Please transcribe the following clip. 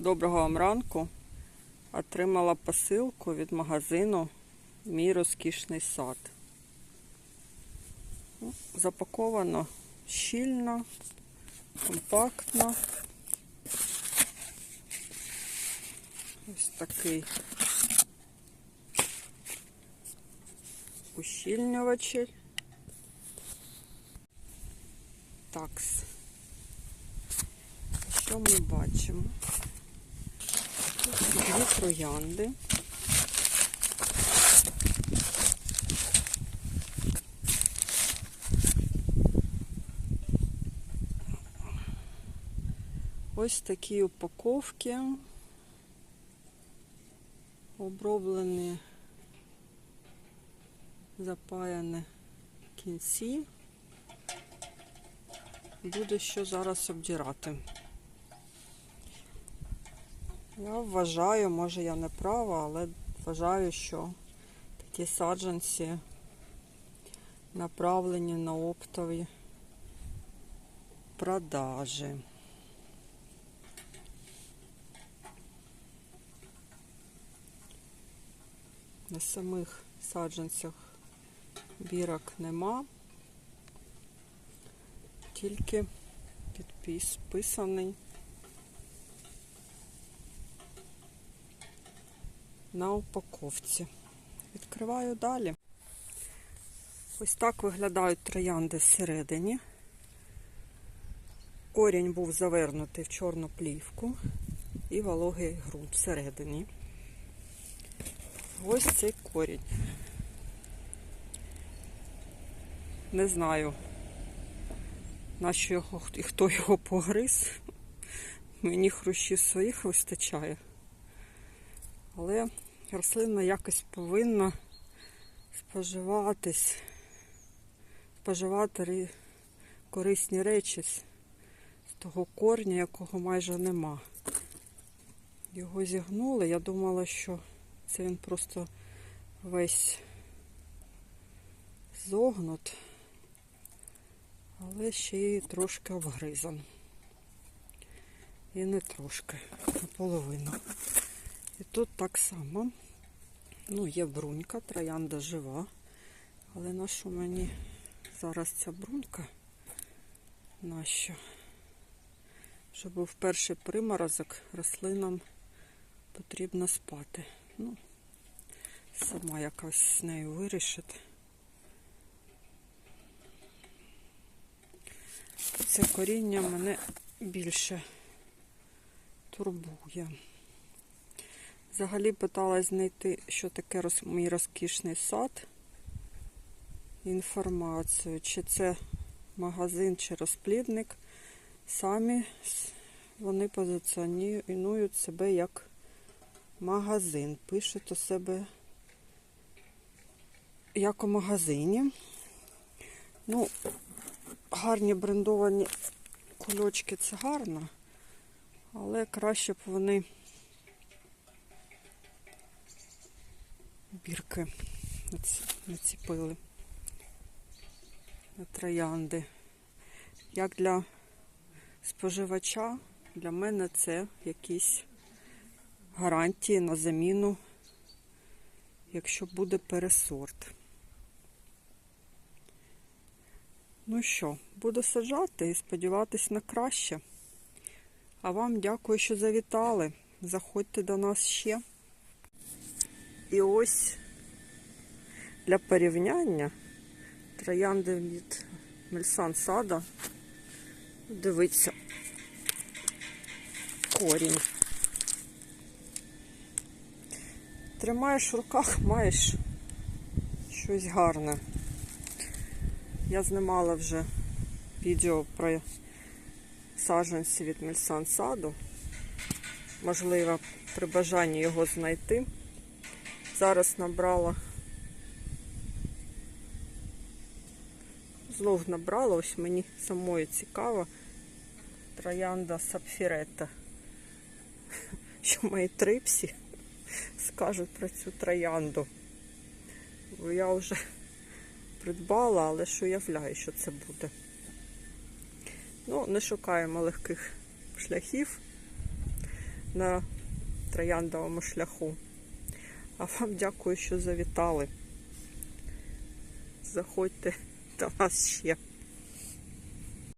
Доброго вам ранку. Отримала посилку від магазину Мій розкішний сад. Ну, Запаковано щільно, компактно. Ось такий ущільнювачель. Такс. Що ми бачимо? Дві троянди. Ось такі упаковки. Оброблені, запаяні кінці. Буде що зараз обдирати. Я вважаю, може я не права, але вважаю, що такі саджанці направлені на оптові продажі. На самих саджанцях бірок нема, тільки підписаний на упаковці. Відкриваю далі. Ось так виглядають троянди всередині. Корінь був завернутий в чорну плівку і вологий ґрунт всередині. Ось цей корінь. Не знаю, на що його і хто його погриз. Мені хрущів своїх вистачає. Але рослина якось повинна споживатись, споживати корисні речі з того корня, якого майже нема. Його зігнули. Я думала, що це він просто весь зогнут, але ще й трошки обгризан. І не трошки, наполовину. І тут так само. Ну, є брунька, троянда жива. Але на що мені зараз ця брунька? Нащо? Щоб був перший приморозок, рослинам потрібно спати. Ну, сама якось з нею вирішити. Це коріння мене більше турбує. Взагалі питалась знайти, що таке роз- мій розкішний сад. Інформацію, чи це магазин, чи розплідник. Самі вони позиціонують себе як магазин. Пишуть у себе як у магазині. Ну, гарні брендовані кульочки це гарно, але краще б вони наці- націпили на троянди. Як для споживача, для мене це якісь гарантії на заміну, якщо буде пересорт. Ну що, буду саджати і сподіватись на краще. А вам дякую, що завітали. Заходьте до нас ще. І ось для порівняння троянди від Мельсан Сада. Дивіться, корінь. Тримаєш в руках, маєш щось гарне. Я знімала вже відео про саджанці від Мельсан Саду. Можливо, при бажанні його знайти. Зараз набрала. Знов набрала, ось мені самої цікаво. Троянда Сапфірета. Що мої трипсі скажуть про цю троянду. Бо я вже придбала, але що являю, що це буде. Ну, не шукаємо легких шляхів. на трояндовому шляху. А вам дякую, що завітали. Заходьте до нас ще.